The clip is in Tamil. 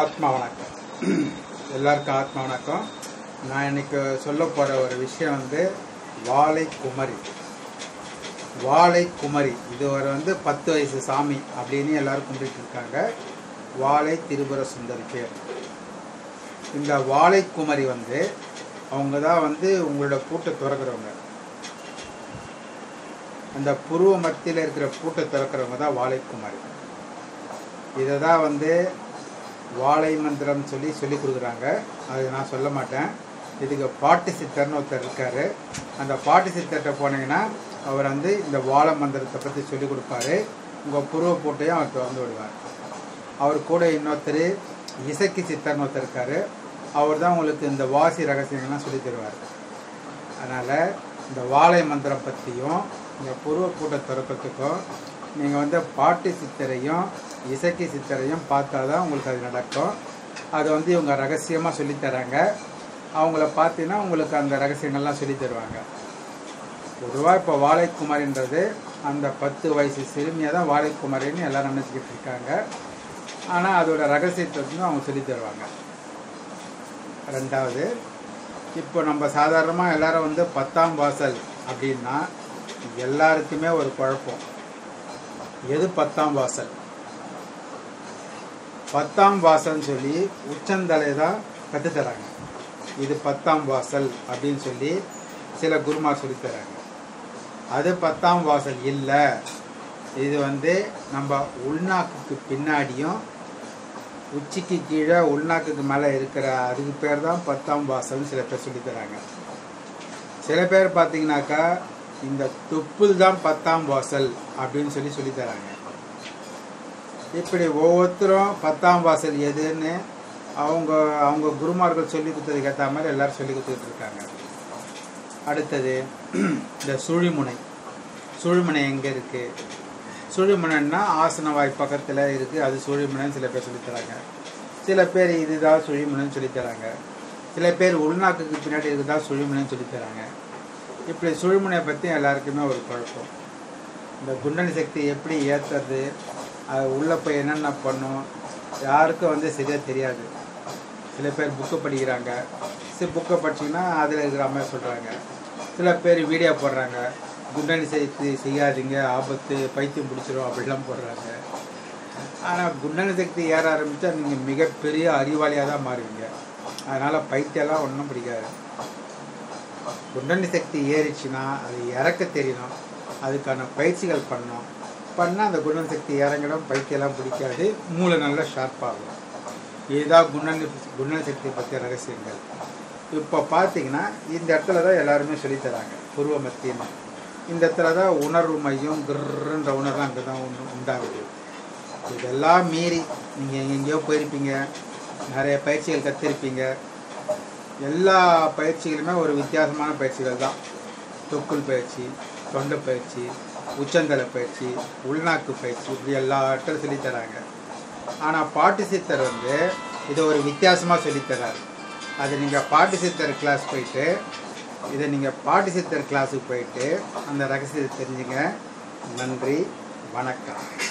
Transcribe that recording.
ஆத்மா வணக்கம். எல்லாருக்கும் ஆத்மா வணக்கம். நான் இன்னைக்கு சொல்ல போகிற ஒரு விஷயம் வந்து வாழை குமரி. வாழை குமரி. இது ஒரு வந்து பத்து வயசு சாமி அப்படின்னு எல்லாரும் கும்பிட்டு இருக்காங்க. வாழை திரிபுர சுந்தரி பேர். இந்த வாழை குமரி வந்து அவங்க தான் வந்து உங்களோட பூட்டை திறக்கிறவங்க. அந்த புருவ மத்தியில் இருக்கிற பூட்டை திறக்கிறவங்க தான் வாழைக்குமாரி இதை தான் வந்து வாழை மந்திரம் சொல்லி சொல்லி கொடுக்குறாங்க. அது நான் சொல்ல மாட்டேன். இதுக்கு பாட்டு சித்தர்னு ஒருத்தர் இருக்கார். அந்த பாட்டு சித்தர்கிட்ட போனீங்கன்னா அவர் வந்து இந்த வாழை மந்திரத்தை பற்றி சொல்லி கொடுப்பாரு. உங்கள் புருவ போட்டையும் அவர் திறந்து விடுவார். அவர் கூட இன்னொருத்தர் இசக்கி சித்தர்னு ஒருத்தர் இருக்கார். அவர் தான் உங்களுக்கு இந்த வாசி ரகசியங்கள்லாம் சொல்லி தருவார். அதனால் இந்த வாழை மந்திரம் பற்றியும் இந்த புருவ கூட்ட திறக்கிறதுக்கும் நீங்கள் வந்து பாட்டு சித்தரையும் இசக்கி சித்தரையும் பார்த்தா தான் உங்களுக்கு அது நடக்கும். அது வந்து இவங்க ரகசியமாக சொல்லித்தராங்க அவங்கள பார்த்தீங்கன்னா உங்களுக்கு அந்த ரகசியங்கள்லாம் சொல்லி தருவாங்க. பொதுவாக இப்போ வாழைக்குமாரின்றது அந்த பத்து வயசு சிறுமியை தான் வாழைக்குமாரின்னு எல்லாரும் நினச்சிக்கிட்டு இருக்காங்க. ஆனால் அதோட ரகசியத்தை வந்து அவங்க சொல்லி தருவாங்க. ரெண்டாவது இப்போ நம்ம சாதாரணமாக எல்லாரும் வந்து பத்தாம் வாசல் அப்படின்னா எல்லாருக்குமே ஒரு குழப்பம். எது பத்தாம் வாசல்? பத்தாம் வாசல்னு சொல்லி உச்சந்தலை தான் கற்றுத்தராங்க இது பத்தாம் வாசல் அப்படின்னு சொல்லி சில குருமார் சொல்லித்தராங்க. அது பத்தாம் வாசல் இல்லை. இது வந்து நம்ம உள்நாக்குக்கு பின்னாடியும் உச்சிக்கு கீழே உள்நாக்குக்கு மேலே இருக்கிற அதுக்கு பேர் தான் பத்தாம் வாசல்னு சில பேர் சொல்லித்தராங்க. சில பேர் பார்த்தீங்கன்னாக்கா இந்த துப்புல் தான் பத்தாம் வாசல் அப்படின்னு சொல்லி சொல்லித்தராங்க. இப்படி ஒவ்வொருத்தரும் பத்தாம் வாசல் எதுன்னு அவங்க அவங்க குருமார்கள் சொல்லி கொடுத்ததுக்கு ஏற்ற மாதிரி எல்லாரும் சொல்லி கொடுத்துட்டு இருக்காங்க. அடுத்தது இந்த சுழிமுனை. சுழிமுனை எங்கே இருக்குது சுழிமுனைன்னா ஆசனவாய் பக்கத்தில் இருக்குது அது சுழிமுனைன்னு சில பேர் சொல்லித்தராங்க. சில பேர் இதுதான் சுழிமுனைன்னு சொல்லித்தராங்க. சில பேர் உள்நாக்குக்கு பின்னாடி இருக்குதா சுழிமுனைன்னு சொல்லித்தராங்க. இப்படி சுழிமுனையை பற்றி எல்லாருக்குமே ஒரு குழப்பம். இந்த குண்டனி சக்தி எப்படி ஏற்றுறது அது உள்ளே போய் என்னென்ன பண்ணும்? யாருக்கும் வந்து சரியாக தெரியாது. சில பேர் புக்கு படிக்கிறாங்க. சில புக்கை படிச்சிங்கன்னா அதில் இருக்கிற மாதிரி சொல்கிறாங்க சில பேர் வீடியோ போடுறாங்க. குண்டனி சக்தி செய்யாதீங்க ஆபத்து பைத்தியம் பிடிச்சிரும் அப்படிலாம் போடுறாங்க. ஆனால் குண்டனி சக்தி ஏற ஆரம்பித்தா நீங்கள் மிகப்பெரிய அறிவாளியாக தான் மாறுவீங்க. அதனால் பைத்தியம்லாம் ஒன்றும் பிடிக்காது. குண்டனி சக்தி ஏறிச்சுன்னா அது இறக்க தெரியணும். அதுக்கான பயிற்சிகள் பண்ணோம் பண்ணால் அந்த குண்டனி சக்தி இறங்கிடும் பைக்கெல்லாம் பிடிக்காது. மூளை நல்லா ஷார்ப்பாகும் இதுதான் குண்டனி குண்டனி சக்தி பற்றிய ரகசியங்கள். இப்போ பார்த்தீங்கன்னா இந்த இடத்துல தான் எல்லாருமே சொல்லித்தராங்க. பூர்வ மத்தியன்னு இந்த இடத்துல தான் உணர்வு மையம் கிர்ன்ற உணர்வு அங்கே தான் ஒன்று உண்டாகுது. இதெல்லாம் மீறி நீங்கள் எங்கெங்கேயோ போயிருப்பீங்க. நிறைய பயிற்சிகள் கற்றுருப்பீங்க எல்லா பயிற்சிகளுமே ஒரு வித்தியாசமான பயிற்சிகள் தான். தொக்குள் பயிற்சி தொண்டை பயிற்சி உச்சந்தலை பயிற்சி உள்நாக்கு பயிற்சி இப்படி எல்லா இடத்துல சொல்லித்தராங்க ஆனால் பாட்டு சித்தர் வந்து இதை ஒரு வித்தியாசமாக சொல்லித்தராரு அது நீங்கள் பாட்டு சித்தர் கிளாஸ் போயிட்டு இதை நீங்கள் பாட்டு சித்தர் கிளாஸுக்கு போயிட்டு அந்த ரகசியத்தை தெரிஞ்சுங்க. நன்றி வணக்கம்.